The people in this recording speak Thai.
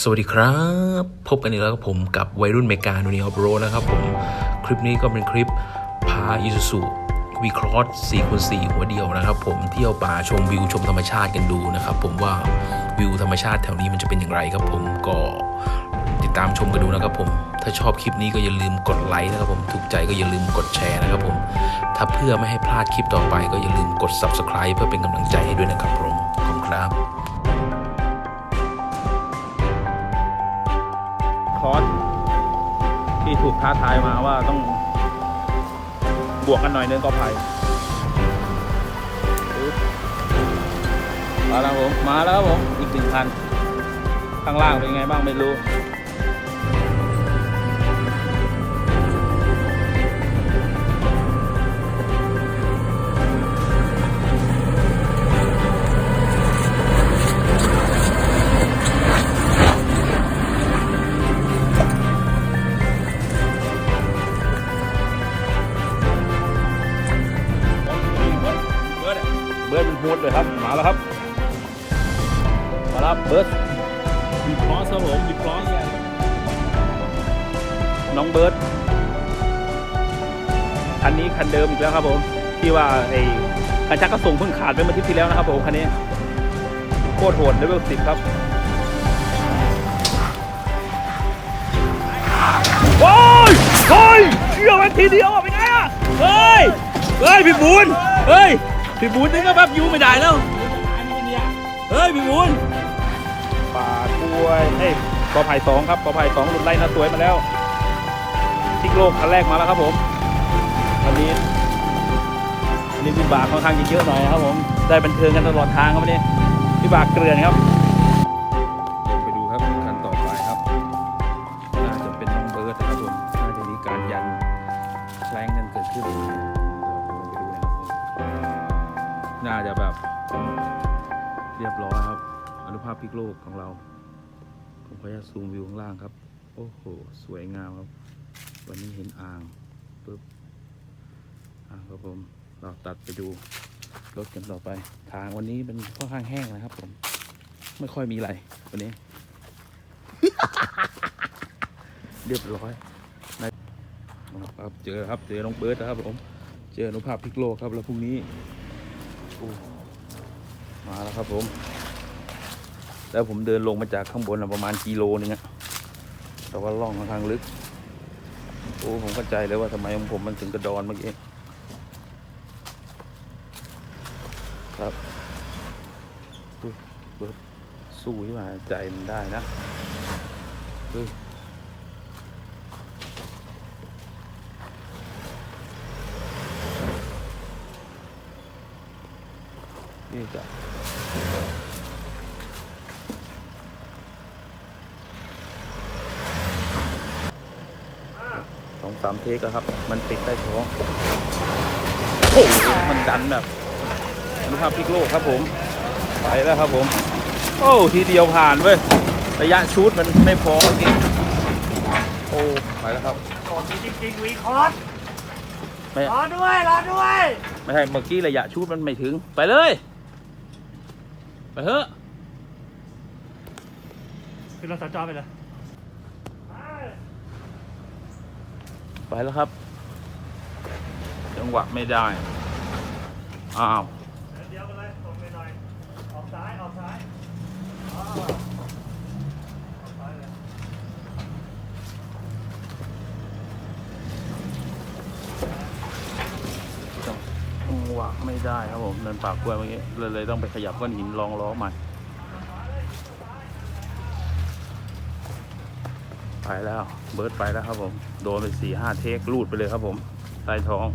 สวัสดีครับ พบกันอีกแล้วกับผมกับวัยรุ่นเมกาโนนีออฟโรนะครับผม คลิปนี้ก็เป็นคลิปพาอิซูซุวีครอส4คูณ4หัวเดียวนะครับผมเที่ยวป่าชมวิวชมธรรมชาติกันดูนะครับผมว่าวิวธรรมชาติแถวนี้มันจะเป็นอย่างไรครับผมก็ติดตามชมกันดูนะครับผม ถ้าชอบคลิปนี้ก็อย่าลืมกดไลค์นะครับผมถูกใจก็อย่าลืมกดแชร์นะครับผม ถ้าเพื่อไม่ให้พลาดคลิปต่อไปก็อย่าลืมกด subscribe เพื่อเป็นกำลังใจให้ด้วยนะครับผมขอบคุณครับ คอร์สที่ถูกท้าทายมาว่าต้องบวกกันหน่อยนึงก็ภัยมาแล้วผม มาแล้วครับผม อีกหนึ่งคัน ข้างล่างเป็นไงบ้างไม่รู้ บิร์ดเป็นฮูดเลยครับ มาแล้วครับ มาแล้วเบิร์ดบีครอสครับผมบีครอสเนี่ยน้องเบิร์ดคันนี้คันเดิมอีกแล้วครับผมที่ว่าไอ้คันชักก็ส่งเพิ่งขาดไปเมื่ออาทิตย์ที่แล้วนะครับผมคันนี้โคตรโหดเลเวลสิบครับโอ้ยโอ้ยเชื่อมันทีเดียวอะเป็นไงอะเฮ้ยเฮ้ยพี่บุญเฮ้ย พี่บุญนี่ก็แบบยูไม่ได้แล้ว เฮ้ยพี่บุญป่ากล้วยเฮ้ยกอไผ่สองครับกอไผ่สองหลุดไล่นาสวยมาแล้วทิกโลกคันแรกมาแล้วครับผมวันนี้วันนี้วิบากค่อนข้างจะเยอะหน่อยครับผม ได้บันเทิงกันตลอดทางครับวันนี้วิบากเกลือนครับ น่าจะแบบ เรียบร้อยครับ อนุภาพพิกโลกของเรา ผมขออนุญาตซูมวิวข้างล่างครับ โอ้โห สวยงามครับ วันนี้เห็นอ่างปุ๊บอ่างครับผม เราตัดไปดูรถกันต่อไป ทางวันนี้เป็นค่อนข้างแห้งนะครับผม ไม่ค่อยมีอะไรวันนี้ เรียบร้อยนะครับเจอครับเจอน้องเบิร์ดนะครับผม เจออนุภาพพิกโลกครับแล้วพรุ่งนี้ มาแล้วครับผม แล้วผมเดินลงมาจากข้างบนประมาณกิโลนึงอะแต่ว่าล่องค่อนข้างลึก โอ้ผมเข้าใจเลยว่าทำไมของผมมันถึงกระดอนเมื่อกี้ครับอุ๊ยเบิร์สู้ที่มาใจมันได้นะเฮ้ย นี่จ้ะสองสามเทคอะครับ มันติดใต้ท้องโอ้โหมันดันแบบอนุภาพพลิกโลกครับผม ไปแล้วครับผม โอ้ทีเดียวผ่านเว้ย ระยะชูดมันไม่พอเมื่อกี้โอ้ ไปแล้วครับก่อนจริงๆวีครอสไม่รอด้วย รอด้วย ไม่ใช่เมื่อกี้ระยะชูดมันไม่ถึง ไปเลย ไปเถอะคือเราสัญจรไปเลย ไปแล้วครับ จังหวะไม่ได้ อ้าว เดี๋ยวกันเลยตรงไปหน่อย ออกซ้าย ออกซ้ายอ๋อออกซ้ายเลย จังหวะ ไม่ได้ครับผมเดินปากกล้วยเมื่อกี้เลยเลยต้องไปขยับก้อนหินลองล้อใหม่ไปแล้วเบิร์ดไปแล้วครับผม โดนไปสี่ห้าเทคลูดไปเลยครับผมใต้ท้อง